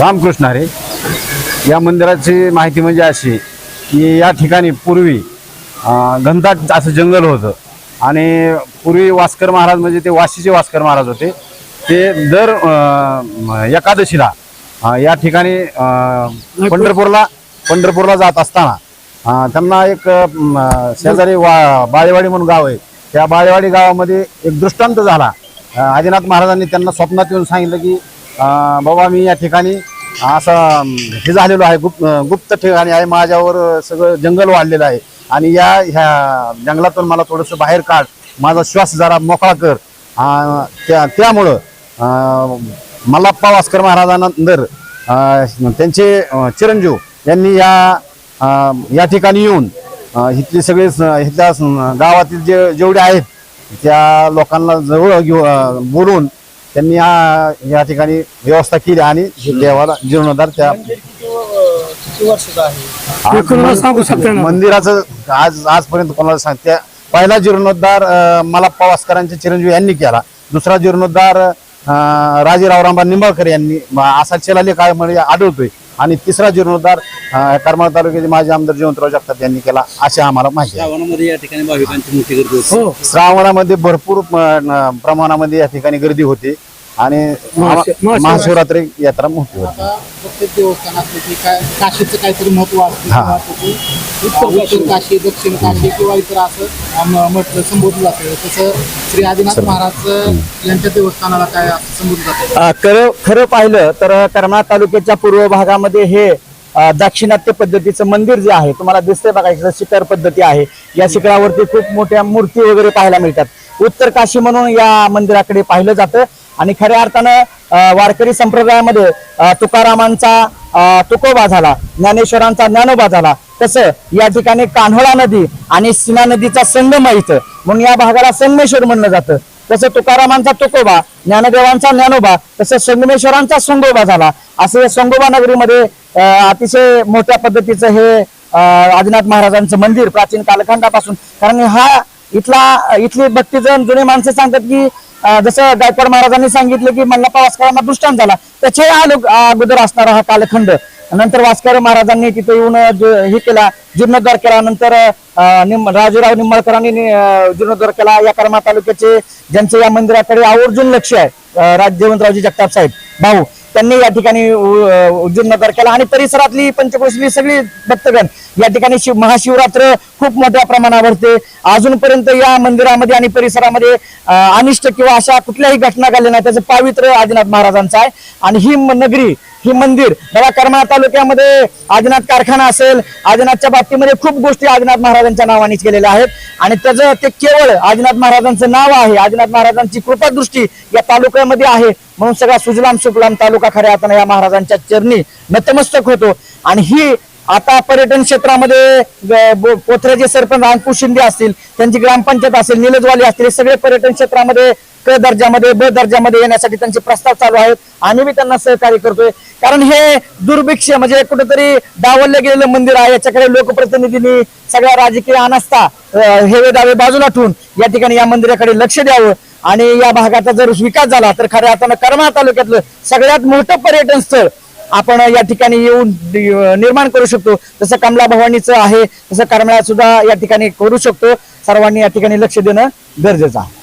रामकृष्ण हरे. या मंदिराची माहिती म्हणजे अशी की या ठिकाणी पूर्वी घनदाट असं जंगल होतं. आणि पूर्वी वास्कर महाराज म्हणजे ते वाशीचे वास्कर महाराज होते. ते दर एकादशीला या ठिकाणी पंढरपूरला पंढरपूरला जात असताना त्यांना एक शेजारी वा बाळेवाडी म्हणून गाव आहे. त्या बाळेवाडी गावामध्ये एक दृष्टांत झाला. आदिनाथ महाराजांनी त्यांना स्वप्नात येऊन सांगितलं की बाबा मी या ठिकाणी असं हे झालेलो आहे गुप्त गुप्त ठिकाणी आहे माझ्यावर सगळं जंगल वाढलेलं आहे. आणि या ह्या जंगलातून मला थोडंसं बाहेर काढ. माझा श्वास जरा मोकळा कर. त्या त्यामुळं मल्लाप्पा वास्कर महाराजानंतर त्यांचे चिरंजीव यांनी या या ठिकाणी येऊन इथले सगळे स- इथल्या गावातील जे जेवढे आहेत त्या लोकांना जवळ घेऊ बोलून त्यांनी या या ठिकाणी व्यवस्था केली आणि देवाला जीर्णोद्धार त्या आज कोणाला सांगू शकता ना? मंदिराचं आज आजपर्यंत कोणाला सांग त्या पहिला जीर्णोद्धार अं, मला पवासकरांचे चिरंजीव यांनी केला. दुसरा जीर्णोद्धार अं, राजेरावरांबा निंबाळकर यांनी म- असा शिलालेख काळामध्ये आढळतोय. आणि तिसरा जीर्णोद्धार करमाळ तालुक्याचे माजी आमदार जयवंतराव जगताप यांनी केला असे आम्हाला माहिती आहे. श्रावणामध्ये या ठिकाणी भाविकांची मोठी गर्दी होती. हो श्रावणामध्ये भरपूर प्रमाणामध्ये या ठिकाणी गर्दी होती. आणि महाशि- महाशिवरात्री. यात्रा मोठी होती. आता प्रत्येक देवस्थानात की काय काशीचं काहीतरी महत्त्व असतं हा. किंवा त्याची उत्तर काशी दक्षिण काशी किंवा इतर असं आम- म्हटलं संबोधलं जातं. तसं श्री आदिनाथ महाराज यांच्या देवस्थानाला काय असं संबोधलं जातं? अ, खरं खरं पाहिलं तर करमाळा तालुक्याच्या पूर्व भागामध्ये हे अ, दाक्षिणात्य पद्धतीचं मंदिर जे आहे तुम्हाला दिसतंय बघा इकडं शिखर पद्धती आहे. या शिखरावरती खूप मोठ्या मूर्ती वगैरे पाहायला मिळतात. उत्तर काशी म्हणून या मंदिराकडे पाहिलं जातं. आणि खऱ्या अर्थानं वारकरी संप्रदायामध्ये तुकारामांचा तुकोबा झाला ज्ञानेश्वरांचा ज्ञानोबा झाला. तसं या ठिकाणी कान्होळा नदी आणि सीमा नदीचा संगम आहे इथं. म्हणून या भागाला संगमेश्वर म्हणलं जातं. तसं तुकारामांचा तुकोबा ज्ञानदेवांचा ज्ञानोबा तसं संगमेश्वरांचा संगोबा झाला. असं संगोबा नगरीमध्ये अतिशय मोठ्या पद्धतीचं हे आदिनाथ महाराजांचं मंदिर प्राचीन कालखंडापासून. कारण हा इथला इथली भक्तीजण जुने माणसं सांगतात की जसं गायकवाड महाराजांनी सांगितलं की मल्लप्पा वास्करांना दृष्टांत झाला. त्याचे आलोक अगोदर असणारा हा कालखंड. नंतर वास्कर महाराजांनी तिथे येऊन हे केला जीर्णोद्धार केला. नंतर निम राजूराव निंबाळकरांनी जीर्णोद्धार केला. या कर्मा तालुक्याचे ज्यांचे या मंदिराकडे आवर्जून लक्ष आहे राज जगताप साहेब. भाऊ त्यांनी या ठिकाणी उ- अं, केला. आणि परिसरातली पंचक्रोशीतली सगळी भक्तगण या ठिकाणी शिव महाशिवरात्र खूप मोठ्या प्रमाणावरते अजूनपर्यंत या मंदिरामध्ये आणि परिसरामध्ये अनिष्ट किंवा अशा कुठल्याही घटना घडल्या नाही. त्याचं पावित्र्य आदिनाथ महाराजांचं आहे. आणि ही नगरी ही मंदिर बघा करमाळा तालुक्यामध्ये आदिनाथ कारखाना असेल. आदिनाथच्या बाबतीमध्ये खूप गोष्टी आदिनाथ महाराजांच्या नावानेच केलेल्या आहेत. आणि त्याचं ते केवळ आदिनाथ महाराजांचं नाव आहे. आदिनाथ महाराजांची कृपादृष्टी या तालुक्यामध्ये आहे. म्हणून सगळा सुजलाम सुफलाम तालुका खऱ्या अर्थानं या महाराजांच्या चरणी नतमस्तक होतो. आणि ही आता पर्यटन क्षेत्रामध्ये पोथऱ्याचे सरपंच अंकुश शिंदे असतील त्यांची ग्रामपंचायत असेल निलजवाली असतील हे सगळे पर्यटन क्षेत्रामध्ये क दर्जामध्ये ब दर्जामध्ये येण्यासाठी त्यांचे प्रस्ताव चालू आहेत. आम्ही बी त्यांना सहकार्य करतोय. कारण हे दुर्भिक्ष म्हणजे कुठेतरी डावललं गेलेलं मंदिर आहे. याच्याकडे लोकप्रतिनिधींनी सगळ्या राजकीय अनास्था हेवे दावे बाजूला ठेवून या ठिकाणी या मंदिराकडे लक्ष द्यावं. आणि या भागाचा जर विकास झाला तर खऱ्या अर्थानं करमाळा तालुक्यातलं सगळ्यात मोठं पर्यटन स्थळ आपण या ठिकाणी येऊन निर्माण करू शकतो. जसं कमला भवानीचं आहे तसं करमळा सुद्धा या ठिकाणी करू शकतो. सर्वांनी या ठिकाणी लक्ष देणं गरजेचं आहे.